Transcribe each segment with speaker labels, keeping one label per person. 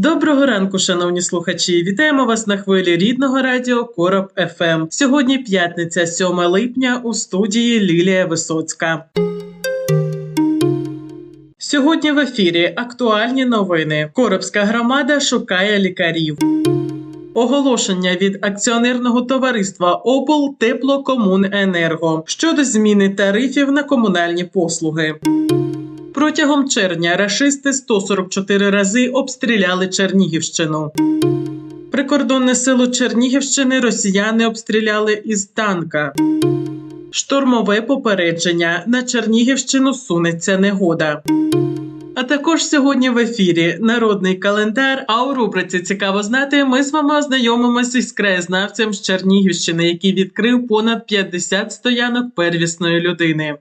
Speaker 1: Доброго ранку, шановні слухачі! Вітаємо вас на хвилі рідного радіо Короб ФМ. Сьогодні п'ятниця, 7 липня, у студії Лілія Висоцька. Сьогодні в ефірі актуальні новини. Коробська громада шукає лікарів. Оголошення від акціонерного товариства Обл Теплокомуненерго щодо зміни тарифів на комунальні послуги. Протягом червня рашисти 144 рази обстріляли Чернігівщину. Прикордонне село Чернігівщини росіяни обстріляли із танка. Штормове попередження на Чернігівщину сунеться негода. А також сьогодні в ефірі народний календар. А у рубриці цікаво знати. Ми з вами ознайомимося із краєзнавцем з Чернігівщини, який відкрив понад 50 стоянок первісної людини.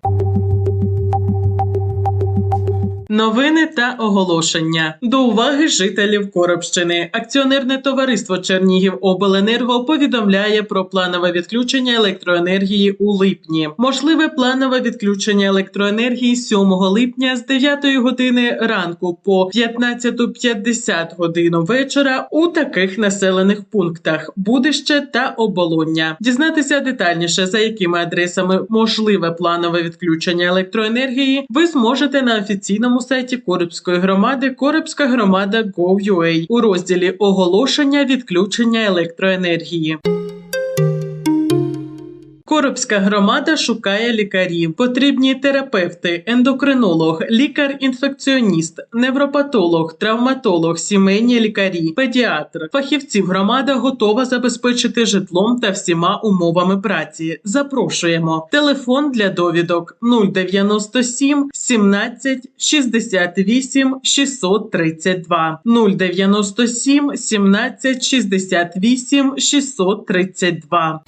Speaker 1: Новини та оголошення до уваги жителів Коробщини. Акціонерне товариство Чернігів Обленерго повідомляє про планове відключення електроенергії у липні. Можливе планове відключення електроенергії 7 липня з 9 години ранку по 15.50 годину вечора у таких населених пунктах Будище та Оболоння. Дізнатися детальніше за якими адресами можливе планове відключення електроенергії, ви зможете на офіційному сайті Корибської громади Корибська громада Gov.ua у розділі оголошення відключення електроенергії. Коробська громада шукає лікарів. Потрібні терапевти, ендокринолог, лікар-інфекціоніст, невропатолог, травматолог, сімейні лікарі, педіатр. Фахівців громада готова забезпечити житлом та всіма умовами праці. Запрошуємо. Телефон для довідок 097 17 68 632 097 17 68 632.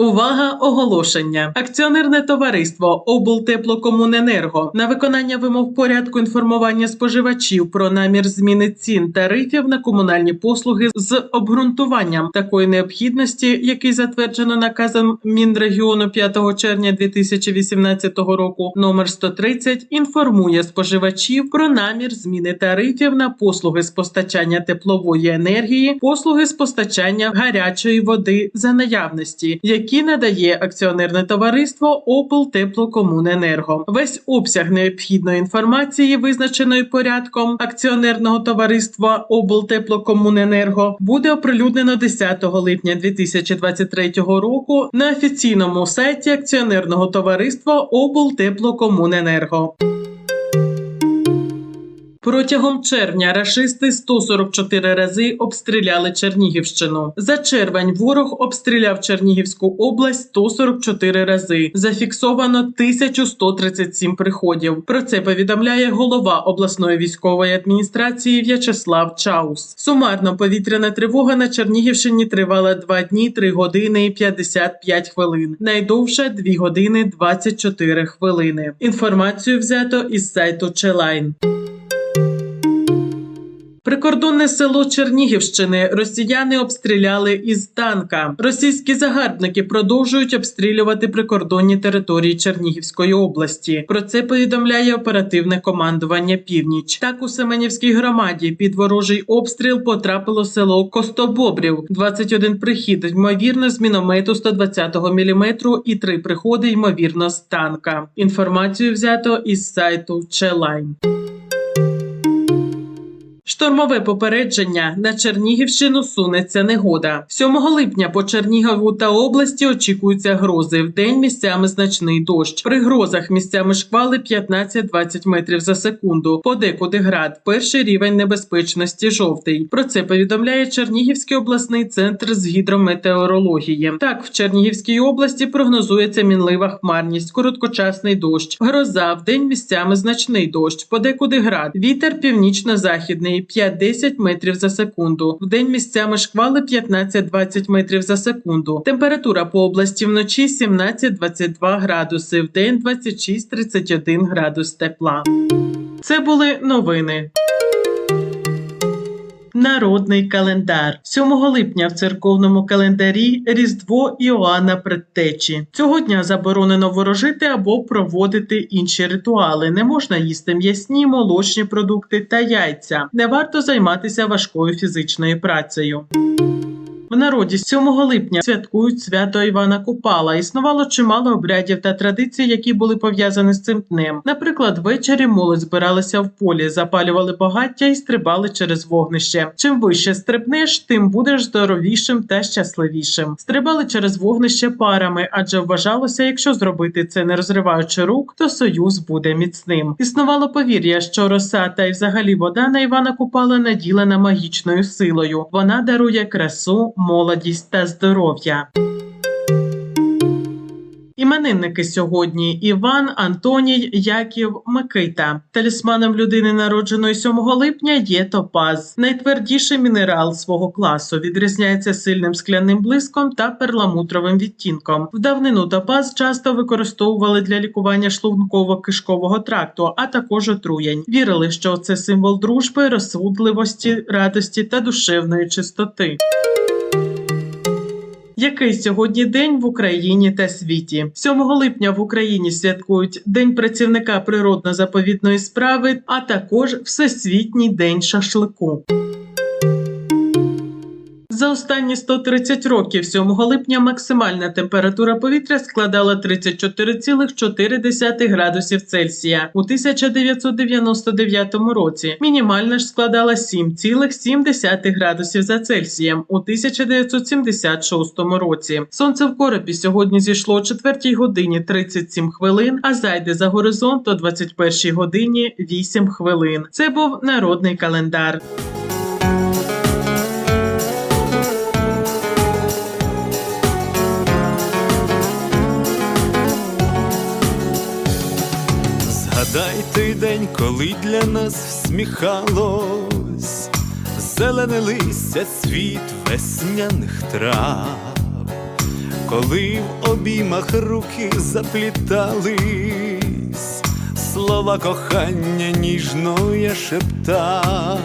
Speaker 1: Увага! Оголошення! Акціонерне товариство Облтеплокомуненерго на виконання вимог порядку інформування споживачів про намір зміни цін тарифів на комунальні послуги з обґрунтуванням такої необхідності, який затверджено наказом Мінрегіону 5 червня 2018 року, номер 130, інформує споживачів про намір зміни тарифів на послуги з постачання теплової енергії, послуги з постачання гарячої води за наявності, які надає акціонерне товариство Облтеплокомуненерго. Весь обсяг необхідної інформації, визначеної порядком акціонерного товариства Облтеплокомуненерго, буде оприлюднено 10 липня 2023 року на офіційному сайті акціонерного товариства Облтеплокомуненерго. Протягом червня рашисти 144 рази обстріляли Чернігівщину. За червень ворог обстріляв Чернігівську область 144 рази. Зафіксовано 1137 приходів. Про це повідомляє голова обласної військової адміністрації В'ячеслав Чаус. Сумарно повітряна тривога на Чернігівщині тривала 2 дні, 3 години і 55 хвилин. Найдовша 2 години 24 хвилини. Інформацію взято із сайту Челайн. Прикордонне село Чернігівщини росіяни обстріляли із танка. Російські загарбники продовжують обстрілювати прикордонні території Чернігівської області. Про це повідомляє оперативне командування Північ. Так у Семенівській громаді під ворожий обстріл потрапило село Костобобрів. 21 прихід, ймовірно, з міномету 120-го міліметру і три приходи, ймовірно, з танка. Інформацію взято із сайту Челайн. Штормове попередження на Чернігівщину сунеться негода. 7 липня по Чернігову та області очікуються грози. В день місцями значний дощ. При грозах місцями шквали 15-20 метрів за секунду. Подекуди град. Перший рівень небезпечності жовтий. Про це повідомляє Чернігівський обласний центр з гідрометеорології. Так, в Чернігівській області прогнозується мінлива хмарність, короткочасний дощ, гроза. В день місцями значний дощ. Подекуди град. Вітер північно-західний 5-10 метрів за секунду. Вдень місцями шквали 15-20 метрів за секунду. Температура по області вночі 17-22 градуси, Вдень день 26-31 градус тепла. Це були новини. Народний календар 7 липня в церковному календарі Різдво Іоанна Предтечі. Цього дня заборонено ворожити або проводити інші ритуали. Не можна їсти м'ясні, молочні продукти та яйця. Не варто займатися важкою фізичною працею. В народі 7 липня святкують свято Івана Купала. Існувало чимало обрядів та традицій, які були пов'язані з цим днем. Наприклад, ввечері молодь збиралася в полі, запалювали багаття і стрибали через вогнище. Чим вище стрибнеш, тим будеш здоровішим та щасливішим. Стрибали через вогнище парами, адже вважалося, якщо зробити це не розриваючи рук, то союз буде міцним. Існувало повір'я, що роса та й взагалі вода на Івана Купала наділена магічною силою. Вона дарує красу, молодість та здоров'я. Іменинники сьогодні Іван, Антоній, Яків, Микита. Талісманом людини, народженої 7 липня, є топаз. Найтвердіший мінерал свого класу відрізняється сильним скляним блиском та перламутровим відтінком. В давнину топаз часто використовували для лікування шлунково-кишкового тракту, а також отруєнь. Вірили, що це символ дружби, розсудливості, радості та душевної чистоти. Який сьогодні день в Україні та світі? 7 липня в Україні святкують День працівника природно-заповідної справи, а також Всесвітній день шашлику. За останні 130 років 7 липня максимальна температура повітря складала 34,4 градусів Цельсія. У 1999 році мінімальна ж складала 7,7 градусів за Цельсієм у 1976 році. Сонце в коробі сьогодні зійшло о 4 годині 37 хвилин, а зайде за горизонт о 21 годині 8 хвилин. Це був народний календар.
Speaker 2: Згадай той день, коли для нас всміхалось. Зелене листя світ весняних трав, коли в обіймах руки заплітались, слова кохання ніжно я шептав.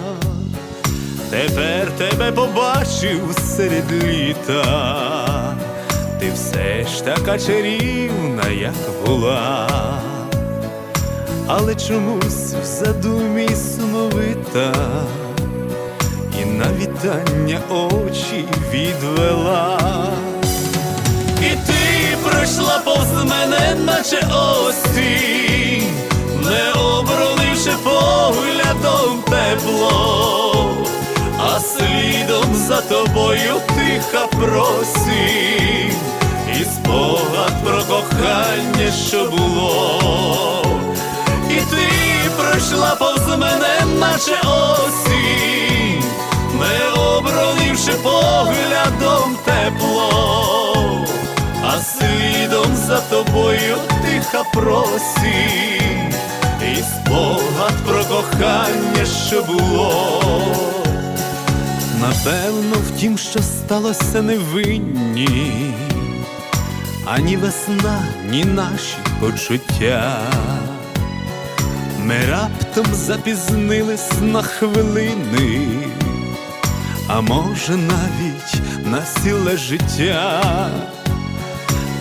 Speaker 2: Тепер тебе побачив серед літа, ти все ж така чарівна, як була але чомусь в задумі сумовита, і на вітання очі відвела. І ти пройшла повз мене, наче осінь, не обронивши поглядом тепло, а слідом за тобою тиха просінь, і спогад про кохання, що було. Мене, наче осінь, не обронивши поглядом тепло, а слідом за тобою тиха просінь, і спогад про кохання, що було. Напевно, в тім, що сталося невинні, ані весна, ні наші почуття. Ми раптом запізнились на хвилини, а може навіть на ціле життя.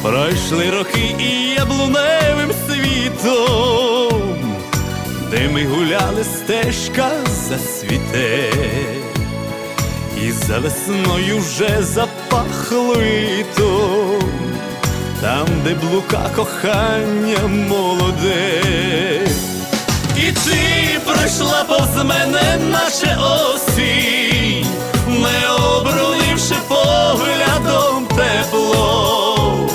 Speaker 2: Пройшли роки і яблуневим світом, де ми гуляли, стежка засвіте, і за весною вже запахло літом, там, де блука кохання молоде. Ти пройшла повз мене, наче осінь, не обруливши поглядом тепло,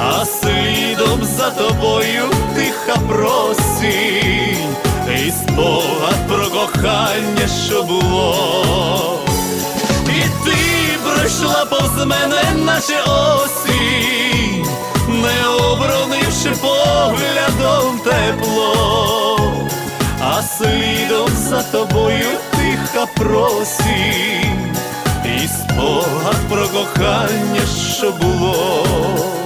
Speaker 2: а слідом за тобою тиха просінь, і спогад про кохання, що було. І ти пройшла повз мене, наче осінь, не оборонивши поглядом тепло, слідом за тобою тиха просінь, і спогад про кохання, що було.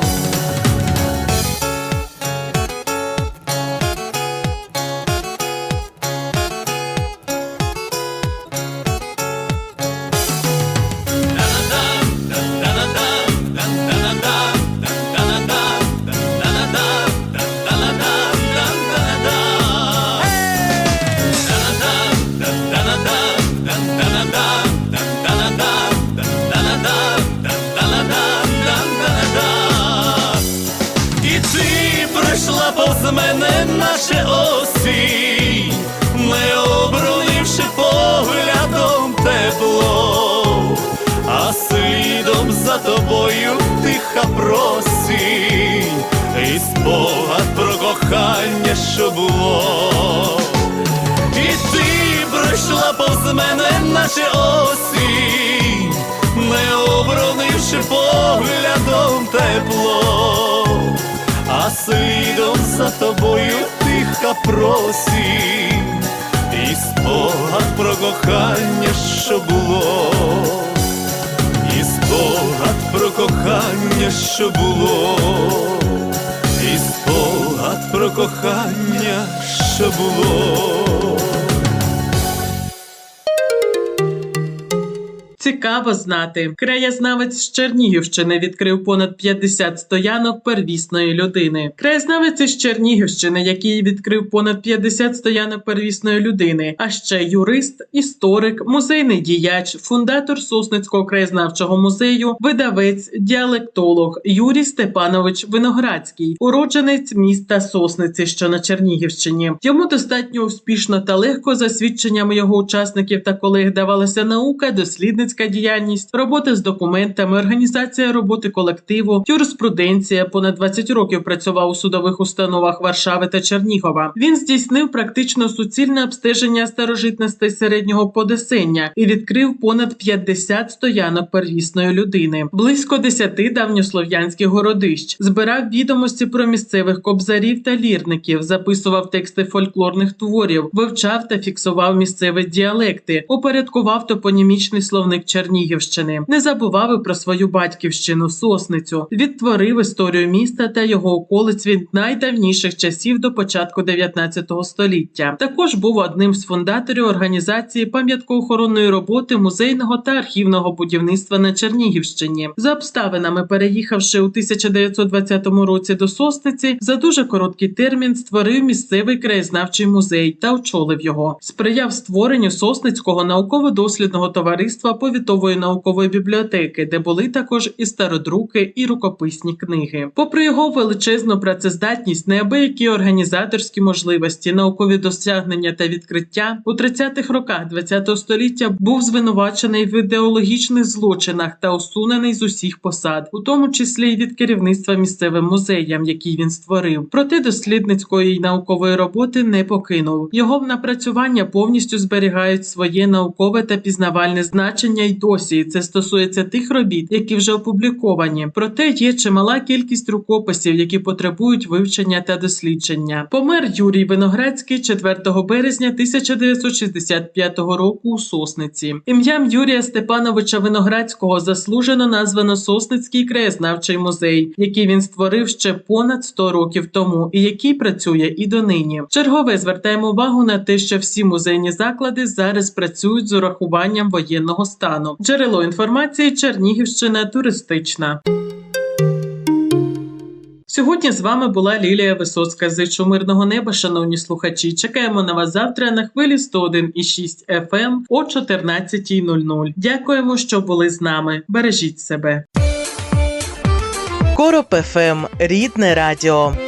Speaker 2: Спогад про кохання, що було. І ти пройшла повз мене, наче осінь, не оборонивши поглядом тепло, а слідом за тобою тиха просінь, і спогад про кохання, що було, і спогад про кохання, що було, про кохання, що було.
Speaker 1: Цікаво знати. Краєзнавець з Чернігівщини відкрив понад 50 стоянок первісної людини. Краєзнавець із Чернігівщини, який відкрив понад 50 стоянок первісної людини, а ще юрист, історик, музейний діяч, фундатор Сосницького краєзнавчого музею, видавець, діалектолог Юрій Степанович Виноградський, уродженець міста Сосниці, що на Чернігівщині. Йому достатньо успішно та легко за свідченнями його учасників та колег давалася наука, дослідницька діяльність, робота з документами, організація роботи колективу, юриспруденція. Понад 20 років працював у судових установах Варшави та Чернігова. Він здійснив практично суцільне обстеження старожитностей середнього подесення і відкрив понад 50 стоянок первісної людини, близько 10 давньослов'янських городищ, збирав відомості про місцевих кобзарів та лірників, записував тексти фольклорних творів, вивчав та фіксував місцеві діалекти, упорядкував топонімічний словник Чернігівщини, не забував і про свою батьківщину сосницю, відтворив історію міста та його околиць від найдавніших часів до початку 19 століття. Також був одним з фундаторів організації пам'яткоохоронної роботи музейного та архівного будівництва на Чернігівщині. За обставинами, переїхавши у 1920 році до Сосниці, за дуже короткий термін створив місцевий краєзнавчий музей та очолив його. Сприяв створенню Сосницького науково-дослідного товариства повітової наукової бібліотеки, де були також і стародруки, і рукописні книги. Попри його величезну працездатність, неабиякі організаторські можливості, наукові досягнення та відкриття у 30-х роках ХХ століття був звинувачений в ідеологічних злочинах та усунений з усіх посад, у тому числі й від керівництва місцевим музеям, який він створив. Проте дослідницької наукової роботи не покинув. Його напрацювання повністю зберігають своє наукове та пізнавальне значення й досі. Це стосується тих робіт, які вже опубліковані. Проте є чимала кількість рукописів, які потребують вивчення та дослідження. Помер Юрій Виноградський 4 березня 1965 року у Сосниці. Ім'ям Юрія Степановича Виноградського заслужено названо Сосницький краєзнавчий музей, який він створив ще понад 100 років тому, і який працює і донині. Чергове звертаємо увагу на те, що всі музейні заклади зараз працюють з урахуванням воєнного стану. Джерело інформації Чернігівщина туристична. Сьогодні з вами була Лілія Висоцька. Зичу мирного неба, шановні слухачі. Чекаємо на вас завтра на хвилі 101,6 FM о 14.00. Дякуємо, що були з нами. Бережіть себе.
Speaker 3: Короб ФМ Рідне Радіо.